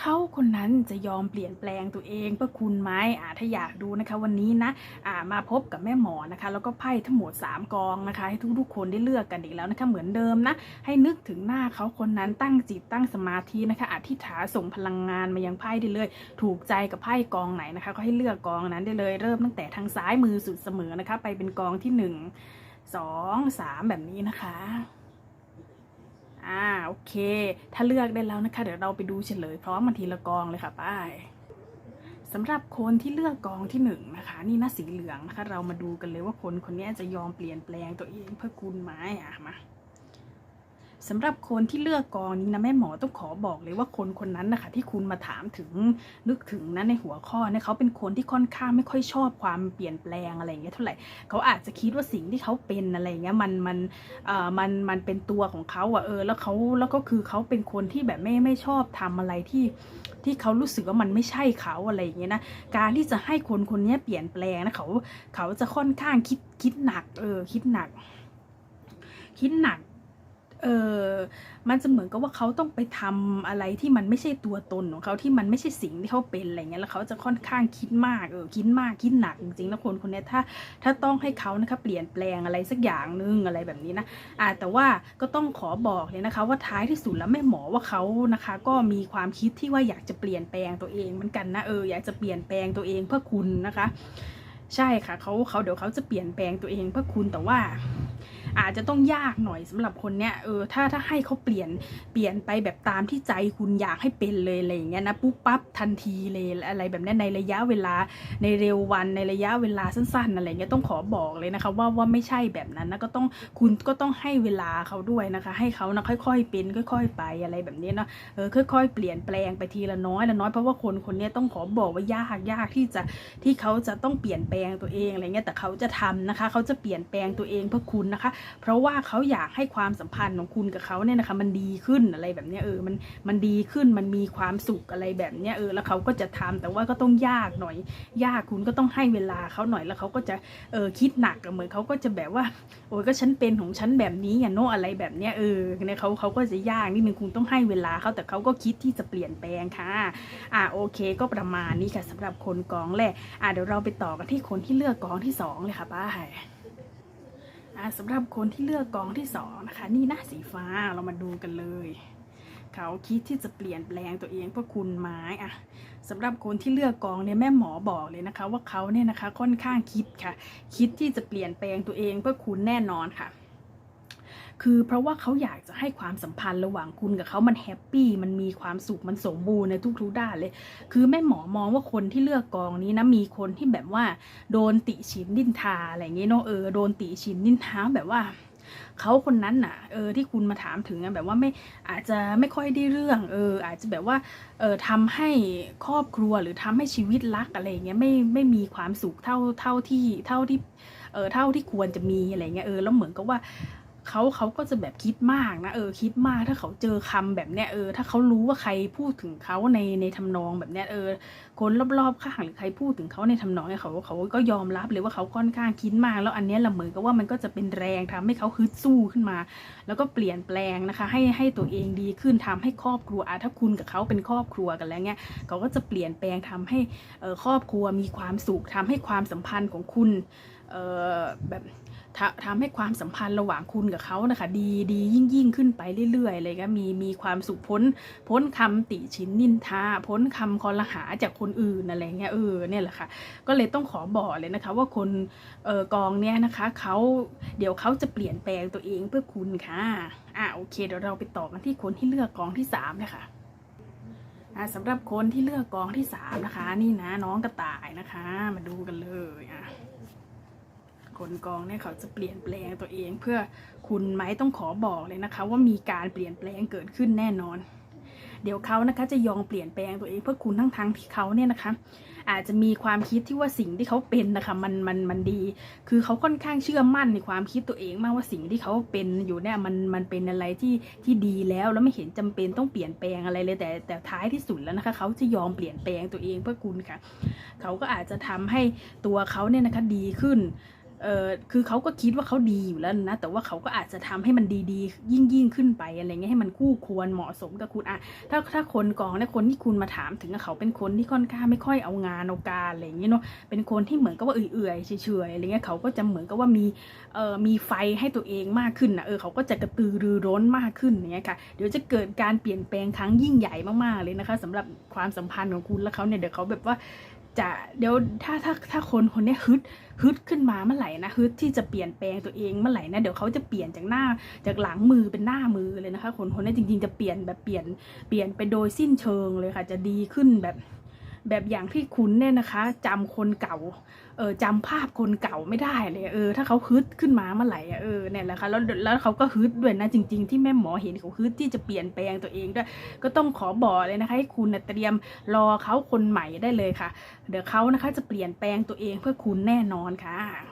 เขาคนนั้นจะยอมเปลี่ยนแปลงตัวเองเพื่อคุณไหมอ่าถ้าอยากดูนะคะวันนี้นะอ่ามาพบกับแม่หมอนะคะ แล้วก็ไพ่ทั้งหมด 3 กองนะคะ ให้ทุกๆคนได้เลือกกันอีกแล้วนะคะเหมือนเดิมนะ ให้นึกถึงหน้าเขาคนนั้นตั้งจิตตั้งสมาธินะคะอธิษฐานส่งพลังงานมายังไพ่ได้เลย ถูกใจกับไพ่กองไหนนะคะ ก็ให้เลือกกองนั้นได้เลยเริ่มตั้งแต่ทางซ้ายมือสุดเสมอนะคะ ไปเป็นกองที่หนึ่งสองสามแบบนี้นะคะ อ่าโอเค ถ้าเลือกได้แล้วนะคะ เดี๋ยวเราไปดูเฉลยพร้อมมันทีละกองเลยค่ะป้ายสำหรับคนที่เลือกกองที่หนึ่งนะคะ นี่นะสีเหลืองนะคะ เรามาดูกันเลยว่าคนคนนี้จะยอมเปลี่ยนแปลงตัวเองเพื่อคุณไหมอะมา สำหรับคนที่เลือกกองนี้นะแม่หมอต้องขอบอกเลยว่าคนคนนั้นนะคะที่คุณมาถามถึงนึกถึงนะในหัวข้อเนี่ยเขาเป็นคนที่ค่อนข้างไม่ค่อยชอบความเปลี่ยนแปลงอะไรอย่างเงี้ยเท่าไหร่เขาอาจจะคิดว่าสิ่งที่เขาเป็นอะไรเงี้ยมันมันเอ่อมันมันเป็นตัวของเขาอะเออแล้วเขาแล้วก็คือเขาเป็นคนที่แบบไม่ไม่ชอบทำอะไรที่ที่เขารู้สึกว่ามันไม่ใช่เขาอะไรอย่างเงี้ยนะการที่จะให้คนคนนี้เปลี่ยนแปลงนะเขาเขาจะค่อนข้างคิดคิดหนักเออคิดหนัก คิดหนัก เออมันจะเหมือนกับว่าเขาต้องไปทำอะไรที่มันไม่ใช่ตัวตนของเขาที่มันไม่ใช่สิ่งที่เขาเป็นอะไรเงี้ยแล้วเขาจะค่อนข้างคิดมากเออคิดมากคิดหนักจริงๆแล้วคนคนนี้ถ้าถ้าต้องให้เขานะคะเปลี่ยนแปลงอะไรสักอย่างนึงอะไรแบบนี้นะอ่าแต่ว่าก็ต้องขอบอกเลยนะคะ ว่าท้ายที่สุดแล้วแม่หมอว่าเขานะคะ ก็มีความคิดที่ว่าอยากจะเปลี่ยนแปลงตัวเองเหมือนกันนะเอออยากจะเปลี่ยนแปลงตัวเองเพื่อคุณนะคะ ใช่ค่ะเขาเขาเดี๋ยวเขาจะเปลี่ยนแปลงตัวเองเพื่อคุณแต่ว่า อาจจะต้องยากหน่อยสำหรับคนเนี้ยเออถ้าถ้าให้เขาเปลี่ยนเปลี่ยนไปแบบตามที่ใจคุณอยากให้เป็นเลยอะไรอย่างเงี้ยนะปุ๊บปั๊บทันทีเลยอะไรแบบนี้ในระยะเวลาในเร็ววันในระยะเวลาสั้น ๆ อะไรเงี้ยต้องขอบอกเลยนะคะ ว่าว่าไม่ใช่แบบนั้นนะก็ต้องคุณก็ต้องให้เวลาเขาด้วยนะคะ ให้เขานะค่อยๆเป็นค่อย ๆ ไปอะไรแบบนี้เนาะเออค่อย ๆ เปลี่ยนแปลงไปทีละน้อยละน้อยเพราะว่าคนคนนี้ต้องขอบอกว่ายากยากที่จะที่เขาจะต้องเปลี่ยนแปลงตัวเองอะไรเงี้ยแต่เขาจะทำนะคะ เขาจะเปลี่ยนแปลงตัวเองเพื่อคุณนะคะเพราะว่าเขาอยากให้ความสัมพันธ์ของคุณกับเขาเนี่ยนะคะ มันดีขึ้นอะไรแบบนี้เออมันมันดีขึ้นมันมีความสุขอะไรแบบนี้เออแล้วเขาก็จะทำแต่ว่าก็ต้องยากหน่อย ยากคุณก็ต้องให้เวลาเขาหน่อยแล้วเขาก็จะเออคิดหนักเหมือนเขาก็จะแบบว่า โอ้ยก็ฉันเป็นของฉันแบบนี้อย่าโน่อะไรแบบนี้เออเนี่ยเขาเขาก็จะยากนิดนึงคุณต้องให้เวลาเขาแต่เขาก็คิดที่จะเปลี่ยนแปลงค่ะอ่าโอเค ก็ประมาณนี้ค่ะสำหรับคนกองแรกอ่าเดี๋ยวเราไปต่อกันที่คนที่เลือกกองที่สองเลยค่ะป้าอ่า สำหรับคนที่เลือกกองที่สองนะคะ นี่นะสีฟ้าเรามาดูกันเลย เขาคิดที่จะเปลี่ยนแปลงตัวเองเพื่อคุณไม้อะสำหรับคนที่เลือกกองเนี่ยแม่หมอบอกเลยนะคะ ว่าเขาเนี่ยนะคะค่อนข้างคิดค่ะ คิดที่จะเปลี่ยนแปลงตัวเองเพื่อคุณแน่นอนค่ะ คือเพราะว่าเขาอยากจะให้ความสัมพันธ์ระหว่างคุณกับเขามันแฮปปี้มันมีความสุขมันสมบูรณ์ในทุกๆด้านเลย คือแม่หมอมองว่าคนที่เลือกกองนี้นะมีคนที่แบบว่า โดนติชินนินทาอะไรอย่างเงี้ยเนาะเออโดนติชินนินทาแบบว่าเขาคนนั้นน่ะ เออ ที่คุณมาถามถึงอะแบบว่าไม่อาจจะไม่ค่อยได้เรื่อง เออ อาจจะแบบว่า เออทำให้ครอบครัวหรือทำให้ชีวิตรักอะไรเงี้ยไม่ไม่มีความสุขเท่าเท่าที่เท่าที่ เออเท่าที่ควรจะมีอะไรเงี้ยเออแล้วเหมือนกับว่า เขาเขาก็จะแบบคิดมากนะเออคิดมากถ้าเขาเจอคำแบบเนี้ยเออถ้าเขารู้ว่าใครพูดถึงเขาในในทำนองแบบเนี้ยเออ คนรอบๆข้างหรือใครพูดถึงเขาในทำนองเนี่ยเขาเขาก็ยอมรับเลยว่าเขาค่อนข้างคิดมาก แล้วอันเนี้ยละเหมือนกับว่ามันก็จะเป็นแรงทำให้เขาฮึดสู้ขึ้นมา แล้วก็เปลี่ยนแปลงนะคะ ให้ให้ตัวเองดีขึ้นทำให้ครอบครัวอะถ้าคุณกับเขาเป็นครอบครัวกันแล้วเนี่ยเขาก็จะเปลี่ยนแปลงทำให้เออครอบครัวมีความสุขทำให้ความสัมพันธ์ของคุณเออแบบ ทำให้ความสัมพันธ์ระหว่างคุณกับเขานะคะ ดีดียิ่งยิ่งขึ้นไปเรื่อยๆเลยก็มีมีความสุขพ้น พ้นคำติชินนินทาพ้นคำคอรหาจากคนอื่นอะไรเงี้ยเออเนี่ยแหละค่ะ ก็เลยต้องขอบอกเลยนะคะ ว่าคนเออกองเนี้ยนะคะเขาเดี๋ยวเขาจะเปลี่ยนแปลงตัวเองเพื่อคุณค่ะอะโอเคเดี๋ยวเราไปต่อกันที่คนที่เลือกกองที่สามเลยค่ะสำหรับคนที่เลือกกองที่สามนะคะ นี่นะน้องกระต่ายนะคะ มาดูกันเลยอะ คนกองเนี่ยเขาจะเปลี่ยนแปลงตัวเอง เพื่อคุณไหมต้องขอบอกเลยนะคะ ว่ามีการเปลี่ยนแปลงเกิดขึ้นแน่นอน เดี๋ยวเขานะคะจะยอมเปลี่ยนแปลงตัวเองเพื่อคุณทั้งทั้งที่เขาเนี่ยนะคะ อาจจะมีความคิดที่ว่าสิ่งที่เขาเป็นนะคะมันมันมันดี คือเขาค่อนข้างเชื่อมั่นในความคิดตัวเองมากว่าสิ่งที่เขาเป็นอยู่เนี่ยมันมันเป็นอะไรที่ที่ดีแล้วแล้วไม่เห็นจำเป็นต้องเปลี่ยนแปลงอะไรเลยแต่แต่ท้ายที่สุดแล้วนะคะเขาจะยอมเปลี่ยนแปลงตัวเองเพื่อคุณค่ะ เขาก็อาจจะทำให้ตัวเขาเนี่ยนะคะดีขึ้น เออคือเขาก็คิดว่าเขาดีอยู่แล้วนะ แต่ว่าเขาก็อาจจะทำให้มันดีๆ ยิ่งยิ่งๆขึ้นไปอะไรเงี้ยให้มันคู่ควรเหมาะสมกับคุณอะถ้าถ้าคนกองเนี่ยคนที่คุณมาถามถึงเขาเป็นคนที่ค่อนข้างไม่ค่อยเอางานเอาการอะไรเงี้ยเนาะเป็นคนที่เหมือนกับว่าเอื่อยๆเฉยๆอะไรเงี้ยเขาก็จะเหมือนกับว่ามีเอ่อมีไฟให้ตัวเองมากขึ้นนะเออเขาก็จะกระตือรือร้นมากขึ้นอย่างเงี้ยค่ะเดี๋ยวจะเกิดการเปลี่ยนแปลงครั้งยิ่งใหญ่มากๆเลยนะคะสำหรับความสัมพันธ์ของคุณและเขาเนี่ยเดี๋ยวเขาแบบว่า จะเดี๋ยวถ้าถ้าถ้าคนคนนี้ฮึดฮึดขึ้นมาเมื่อไหร่นะฮึดที่จะเปลี่ยนแปลงตัวเองเมื่อไหร่นะเดี๋ยวเขาจะเปลี่ยนจากหน้าจากหลังมือเป็นหน้ามือเลยนะคะ คนคนนี้จริง ๆ จะเปลี่ยนแบบเปลี่ยนเปลี่ยนไปโดยสิ้นเชิงเลยค่ะ จะดีขึ้นแบบ แบบอย่างที่คุณเนี่ยนะคะจำคนเก่าเออจำภาพคนเก่าไม่ได้เลยเออถ้าเขาฮึดขึ้นมาเมื่อไหร่อะเออเนี่ยแหละค่ะแล้วแล้วเขาก็ฮึดด้วยนะจริง ๆ ที่แม่หมอเห็นเขาฮึดที่จะเปลี่ยนแปลงตัวเองด้วย ก็ต้องขอบอกเลยนะคะ ให้คุณนะเตรียมรอเขาคนใหม่ได้เลยค่ะ เดี๋ยวเขานะคะจะเปลี่ยนแปลงตัวเองเพื่อคุณแน่นอนค่ะ